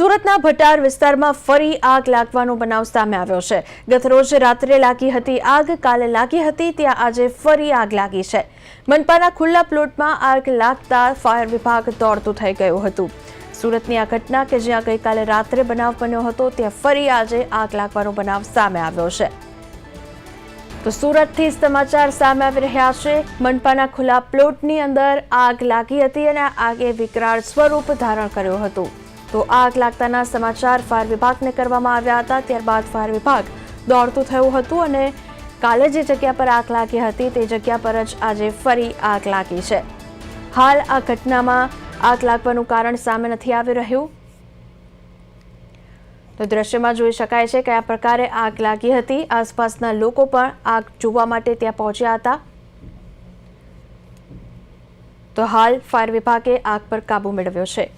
સુરતના ભટાર વિસ્તારમાં ફરી આગ લાગવાનો બનાવ સામે આવ્યો છે. ગતરોજ રાત્રે લાગી હતી આગ, કાલે લાગી હતી, ત્યાં આજે ફરી આગ લાગી છે. મનપાના ખુલ્લા પ્લોટમાં આગ લાગતા ફાયર વિભાગ દોડતું થઈ ગયું હતું. સુરતની આ ઘટના કે જ્યાં ગઈકાલે રાત્રે બનાવ બન્યો હતો, ત્યાં ફરી આજે આગ લાગવાનો બનાવ સામે આવ્યો છે. તો સુરતથી સમાચાર સામે આવી રહ્યા છે. મનપાના ખુલ્લા પ્લોટની અંદર આગ લાગી હતી અને આગે વિકરાળ સ્વરૂપ ધારણ કર્યું હતું. તો આગ લાગતાના સમાચાર ફાયર વિભાગને કરવામાં આવ્યા હતા. ત્યારબાદ ફાયર વિભાગ દોડતું થયું હતું અને કાલે જે જગ્યા પર આગ લાગી હતી તે જગ્યા પર જ આજે ફરી આગ લાગી છે. હાલ આ ઘટનામાં આગ લાગવાનું કારણ સામે નથી આવી રહ્યું. તો દ્રશ્યમાં જોઈ શકાય છે કયા પ્રકારે આગ લાગી હતી. આસપાસના લોકો પણ આગ જોવા માટે ત્યાં પહોંચ્યા હતા. તો હાલ ફાયર વિભાગે આગ પર કાબુ મેળવ્યો છે.